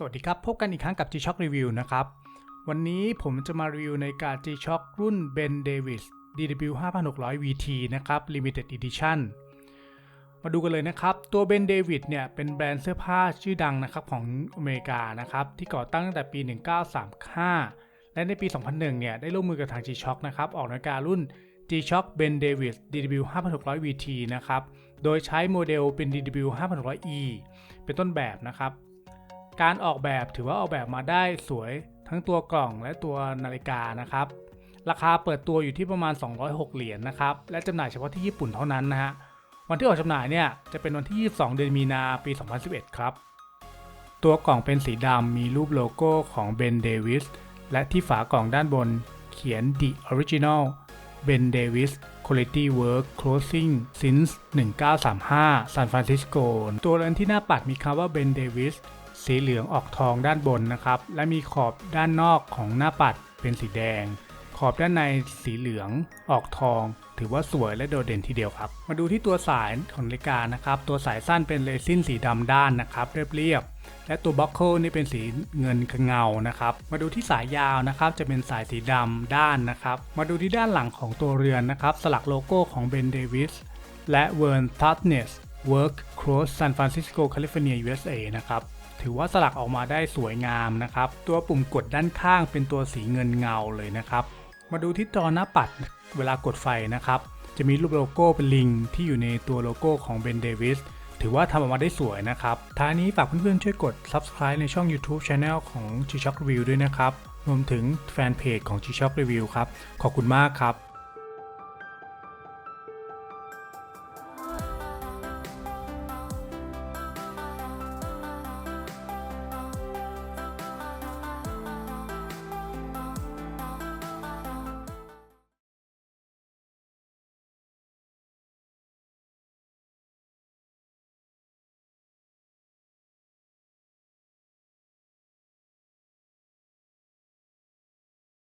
สวัสดีครับ พบกันอีกครั้งกับ G-Shock Review นะครับ วันนี้ผมจะมารีวิวในการ G-Shock รุ่น Ben Davis DW 5600 VT นะครับ Limited Edition มาดูกันเลยนะครับ ตัว Ben Davis เนี่ย เป็นแบรนด์เสื้อผ้าชื่อดังนะครับของอเมริกานะครับ ที่ก่อตั้งตั้งแต่ปี 1935 และในปี 2001 เนี่ย ได้ร่วมมือกับทาง G-Shock นะครับ ออกนาฬิการุ่น G-Shock Ben Davis DW 5600 VT นะครับ โดยใช้โมเดลเป็น DW 5600E เป็นต้นแบบนะครับ การออกแบบถือว่าออกแบบมาได้สวยทั้งตัวกล่องและตัวนาฬิกานะครับ ราคาเปิดตัวอยู่ที่ประมาณ 206 เหรียญนะครับ และจำหน่ายเฉพาะที่ญี่ปุ่นเท่านั้นนะฮะ วันที่ออกจำหน่ายเนี่ยจะเป็นวันที่ 22 เดือนมีนาปี 2011 ครับ ตัวกล่องเป็นสีดำมีรูปโลโก้ของ Ben Davis และที่ฝากล่องด้านบนเขียน The Original Ben Davis Quality Work Clothing since 1935 San Francisco ตัวเรือนที่หน้าปัดมีคำว่า Ben Davis สีเหลืองออกทองด้านบนนะครับ และมีขอบด้านนอกของหน้าปัดเป็นสีแดง ขอบด้านในสีเหลืองออกทอง ถือว่าสวยและโดดเด่นทีเดียวครับ มาดูที่ตัวสายของนาฬิกานะครับ ตัวสายสั้นเป็นเรซินสีดำด้านนะครับ เรียบๆและตัวบ็อกเกิลนี่เป็นสีเงินเงานะครับ มาดูที่สายยาวนะครับจะเป็นสายสีดำด้านนะครับ มาดูที่ด้านหลังของตัวเรือนนะครับ สลักโลโก้ของ Ben Davis และ Vern Thoughtness Work Cross San Francisco California USA นะครับถือว่าสลักออกมาได้สวยงามนะครับ ตัวปุ่มกดด้านข้างเป็นตัวสีเงินเงาเลยนะครับ มาดูที่จอหน้าปัดเวลากดไฟนะครับ จะมีรูปโลโก้เป็นลิงที่อยู่ในตัวโลโก้ของ Ben Davis ถือว่าทำออกมาได้สวยนะครับท้ายนี้ฝากเพื่อนๆช่วยกด Subscribe ในช่อง YouTube Channel ของ G-Shock Review ด้วยนะครับ รวมถึงแฟนเพจของ G-Shock Review ครับ ขอบคุณมากครับ